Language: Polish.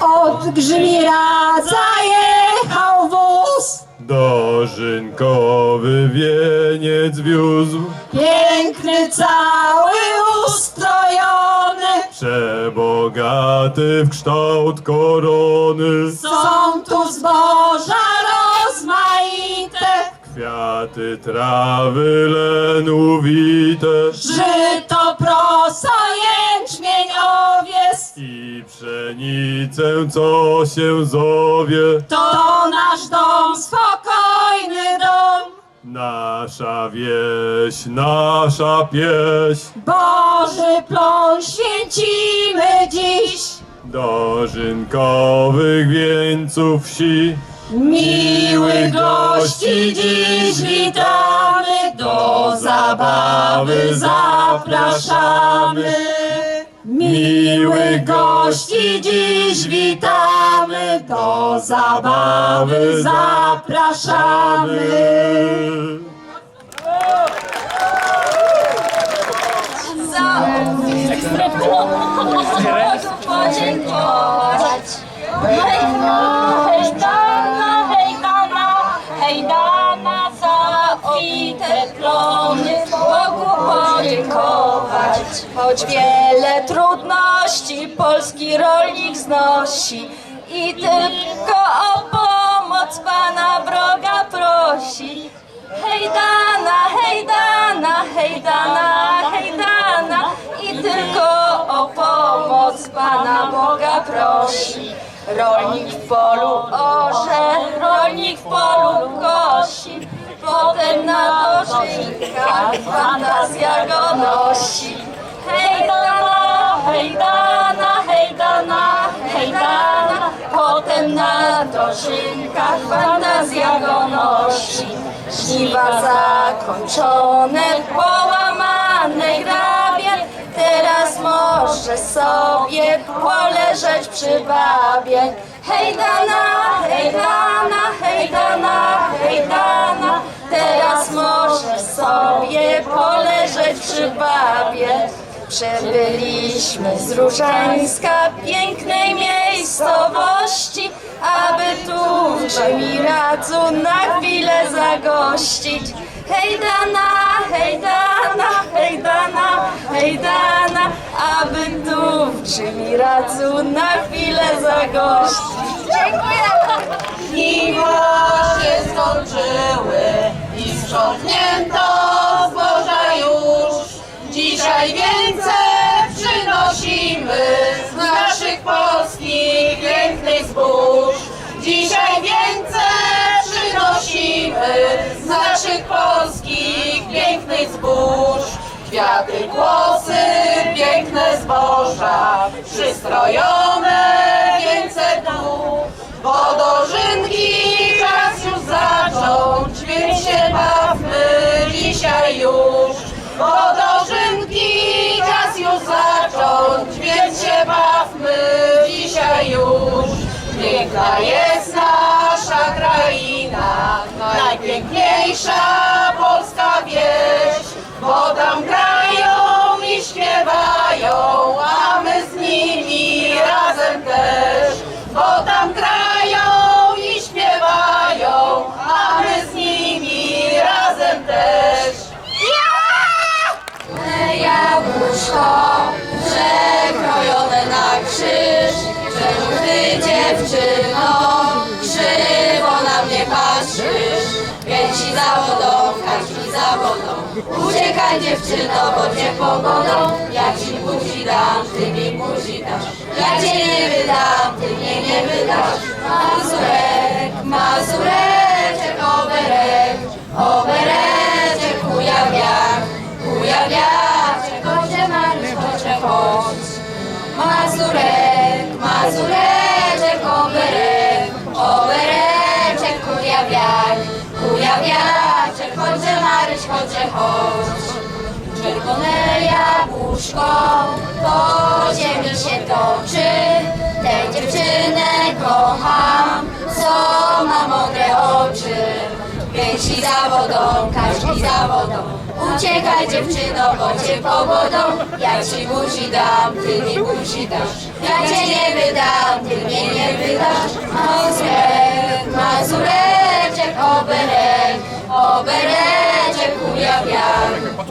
Od Grzmira zajechał wóz, Dożynkowy wieniec wiózł, piękny cały ustrojony. przebogaty w kształt korony. Są tu zboża rozmaite, Kwiaty, trawy, lenowite żyto, pszenicę, co się zowie. To nasz dom, spokojny dom. Nasza wieś, nasza pieśń, Boży plon święcimy dziś. dożynkowych wieńców wsi. Miłych gości dziś witamy, do zabawy zapraszamy. Miłych gości dziś witamy, do zabawy zapraszamy. podziękować. Choć wiele trudności polski rolnik znosi i tylko o pomoc Pana wroga prosi. Hej dana, hej dana, hej dana, hej dana i tylko o pomoc Pana Boga prosi. Rolnik w polu orze, rolnik w polu kosi, potem na dożynkach fantazja go nosi. Potem na dożynkach fantazja go nosi. Żniwa zakończone, połamane grabie, teraz może sobie poleżeć przy babie. Hej dana, hej dana, hej dana, hej dana, teraz może sobie poleżeć przy babie. Przybyliśmy z Różańska, pięknej miejscowości, aby tu w Żemiradzu na chwilę zagościć. Hej dana, hej dana, hej dana, hej dana, aby tu w Żemiradzu na chwilę zagościć. Dziękuję. Piwa się skończyły i sprzątnięto naszych polskich pięknych zbóż. Kwiaty, głosy, piękne zboża, przystrojone najpiękniejsza polska wieś. Bo tam grają i śpiewają, a my z nimi razem też. Bo tam grają i śpiewają, a my z nimi razem też. Jabłuszko, przekrojone na krzyż, czemu ty dziewczyno, za wodą, każdy za wodą, uciekaj dziewczyno, bo cię pogodą, ja ci buzi dam, ty mi buzi dasz, ja cię nie wydam, ty mnie nie wydasz. Mazurek, mazureczek, oberek, obereczek, kujawiak, kujawiaczek, chodźcie Maryś, chodźcie, chodź. Mazurek, chodźcie, chodź. Czerwone jabłuszko po ziemi się toczy. Tę dziewczynę kocham, co ma mokre oczy. Kręci za wodą, każdy za wodą. Uciekaj dziewczyno, bo cię powodą. Ja ci buzi dam, ty mi buzi dasz. Ja cię nie wydam, ty mnie nie wydasz. Mazurek, mazureczek, oberek, oberek. Yeah.